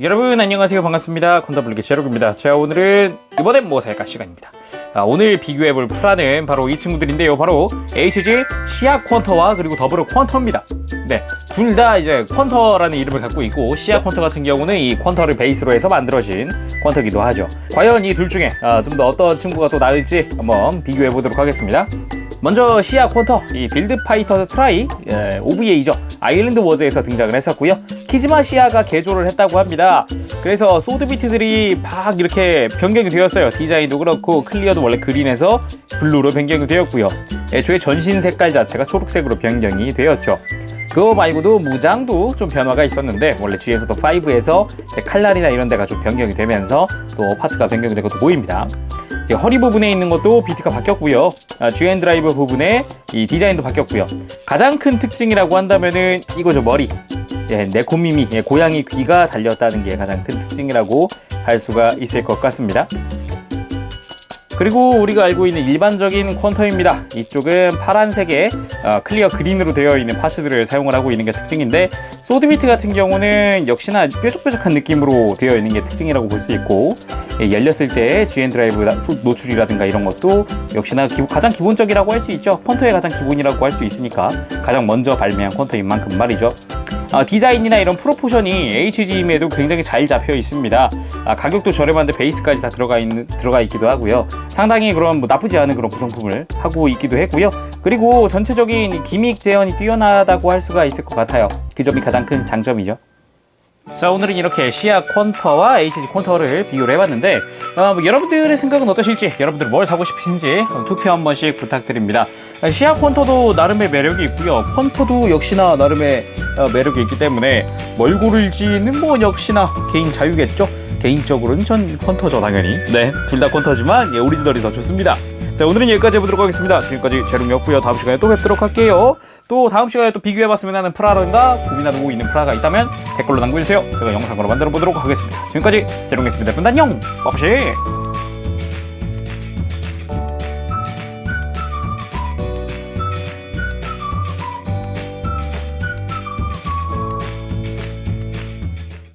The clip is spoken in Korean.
여러분 안녕하세요. 반갑습니다. 콘더블리기 제로입니다. 자 오늘은 이번엔 뭐 살까 시간입니다. 아, 오늘 비교해볼 프라는 바로 이 친구들인데요. 바로 HG 시아 퀀터와 그리고 더불어 퀀터입니다. 네둘 다 이제 퀀터라는 이름을 갖고 있고 시아 퀀터 같은 경우는 이 퀀터를 베이스로 해서 만들어진 퀀터기도 하죠. 과연 이 둘 중에 아, 좀더 어떤 친구가 또 나을지 한번 비교해 보도록 하겠습니다 먼저 시아 콘터 이 빌드 파이터 트라이 예, OVA죠 아일랜드 워즈에서 등장을 했었고요. 키즈마 시아가 개조를 했다고 합니다. 그래서 소드 비트들이 막 이렇게 변경이 되었어요. 디자인도 그렇고 클리어도 원래 그린에서 블루로 변경이 되었고요. 애초에 전신 색깔 자체가 초록색으로 변경이 되었죠. 그거 말고도 무장도 좀 변화가 있었는데 원래 G에서도 5에서 칼날이나 이런 데가 좀 변경이 되면서 또 파츠가 변경이 된 것도 보입니다 이제 허리 부분에 있는 것도 비트가 바뀌었고요. 아, GN 드라이버 부분에 이 디자인도 바뀌었고요. 가장 큰 특징이라고 한다면은 이거죠 머리. 예, 네코미미 예, 고양이 귀가 달렸다는 게 가장 큰 특징이라고 할 수가 있을 것 같습니다. 그리고 우리가 알고 있는 일반적인 퀀터입니다. 이쪽은 파란색의 어, 클리어 그린으로 되어 있는 파츠들을 사용을 하고 있는 게 특징인데 소드비트 같은 경우는 역시나 뾰족뾰족한 느낌으로 되어 있는 게 특징이라고 볼 수 있고 예, 열렸을 때 GN 드라이브 노출이라든가 이런 것도 역시나 기- 가장 기본적이라고 할 수 있죠. 퀀터의 가장 기본이라고 할 수 있으니까 가장 먼저 발매한 퀀터인 만큼 말이죠. 아, 디자인이나 이런 프로포션이 HG임에도 굉장히 잘 잡혀 있습니다. 아, 가격도 저렴한데 베이스까지 다 들어가 있는 들어가 있기도 하고요. 상당히 그런 뭐 나쁘지 않은 그런 구성품을 하고 있기도 했고요. 그리고 전체적인 이 기믹 재현이 뛰어나다고 할 수가 있을 것 같아요. 그 점이 가장 큰 장점이죠. 자 오늘은 이렇게 시아 콘터와 HG 콘터를 비교를 해봤는데 어, 뭐 여러분들의 생각은 어떠실지 여러분들 뭘 사고 싶으신지 어, 투표 한 번씩 부탁드립니다. 어, 시아 콘터도 나름의 매력이 있고요. 콘터도 역시나 나름의 어, 매력이 있기 때문에 뭘 고를지는 뭐 역시나 개인 자유겠죠? 개인적으로는 전 콘터죠 당연히. 네둘 다 콘터지만 예, 오리지널이 더 좋습니다 자 오늘은 여기까지 해보도록 하겠습니다. 지금까지 제롬이었고요. 다음 시간에 또 뵙도록 할게요. 또 다음 시간에 또 비교해봤으면 하는 프라라든가 고민하고 있는 프라가 있다면 댓글로 남겨주세요. 제가 영상으로 만들어 보도록 하겠습니다. 지금까지 제롬이었습니다. 여러분 안녕! 빠빠시